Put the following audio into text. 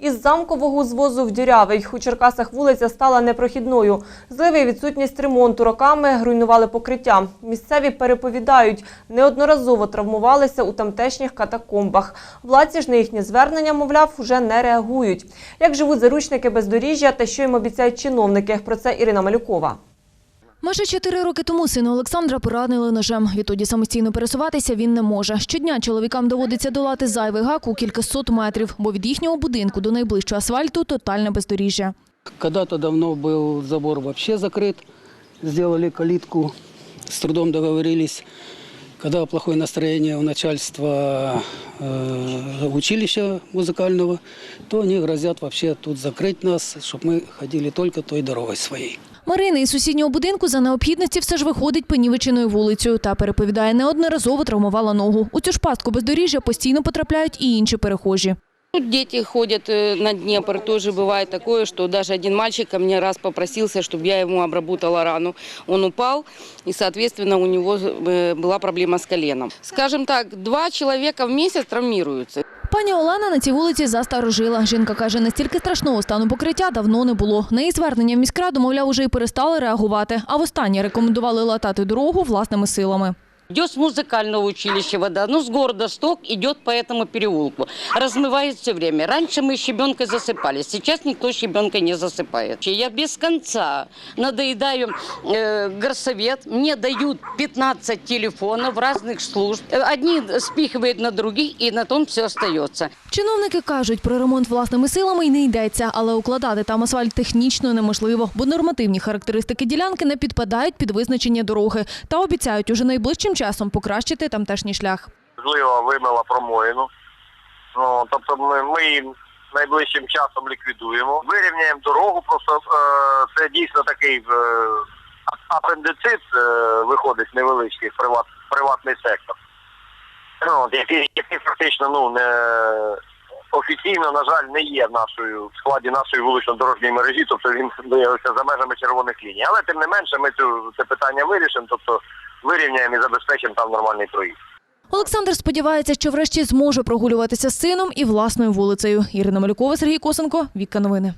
Із замкового звозу в Дірявий у Черкасах вулиця стала непрохідною. Зливи і відсутність ремонту роками руйнували покриття. Місцеві переповідають, неодноразово травмувалися у тамтешніх катакомбах. Владці ж на їхнє звернення, мовляв, уже не реагують. Як живуть заручники бездоріжжя та що їм обіцяють чиновники? Про це Ірина Малюкова. Майже чотири роки тому сина Олександра поранили ножем. Відтоді самостійно пересуватися він не може. Щодня чоловікам доводиться долати зайвий гак у кількасот метрів, бо від їхнього будинку до найближчого асфальту тотальне бездоріжжя. Когда-то давно був забор вообще закрит, сделали калитку, з трудом договорились Когда плохое настроение у начальства э, училища музыкального, то они грозят вообще тут закрыть нас, чтобы мы ходили только той дорогой своей. Марина із сусіднього будинку за необхідності все ж виходить понівеченою вулицею та переповідає, неодноразово травмувала ногу. У цю ж пастку бездоріжжя постійно потрапляють і інші перехожі. Тут дети ходят э, на Днепр, тоже бывает такое, что даже один мальчик ко мне раз попросился, чтобы я ему обработала рану. Он упал, и, соответственно, у него э, была проблема с коленом. Скажем так, два человека в месяц травмируются. Пані Олена на цій вулиці застарожила. Жінка каже, настільки страшного стану покриття давно не було. На її звернення в міськраду, мовляв, уже й перестали реагувати. А востаннє рекомендували латати дорогу власними силами. Идет с музыкального училища вода, ну, с города Сток идет по этому переулку. Размывает все время. Раньше мы щебенкой засыпали, сейчас никто щебенкой не засыпает. Я без конца надоедаю э, горсовет, мне дают 15 телефонов разных служб. Э, Одни спихивают на других, и на том все остается. Чиновники кажуть, про ремонт власними силами й не йдеться, але укладати там асфальт технічно неможливо, бо нормативні характеристики ділянки не підпадають під визначення дороги та обіцяють уже найближчим часом покращити тамтешній шлях. злива вимила промоїну. Ну, тобто ми, ми її найближчим часом ліквідуємо. Вирівняємо дорогу, просто е, це дійсно такий е, апендицит е, виходить невеличкий приват, приватний сектор. Ну, який, який фактично ну, не, офіційно, на жаль, не є нашою в складі нашої вулично-дорожньої мережі, тобто він виявився за межами червоних ліній. Але тим не менше ми цю, це питання вирішимо, тобто вирівняємо і забезпечимо там нормальний проїзд. Олександр сподівається, що врешті зможе прогулюватися з сином і власною вулицею. Ірина Малюкова, Сергій Косенко, Вікка Новини.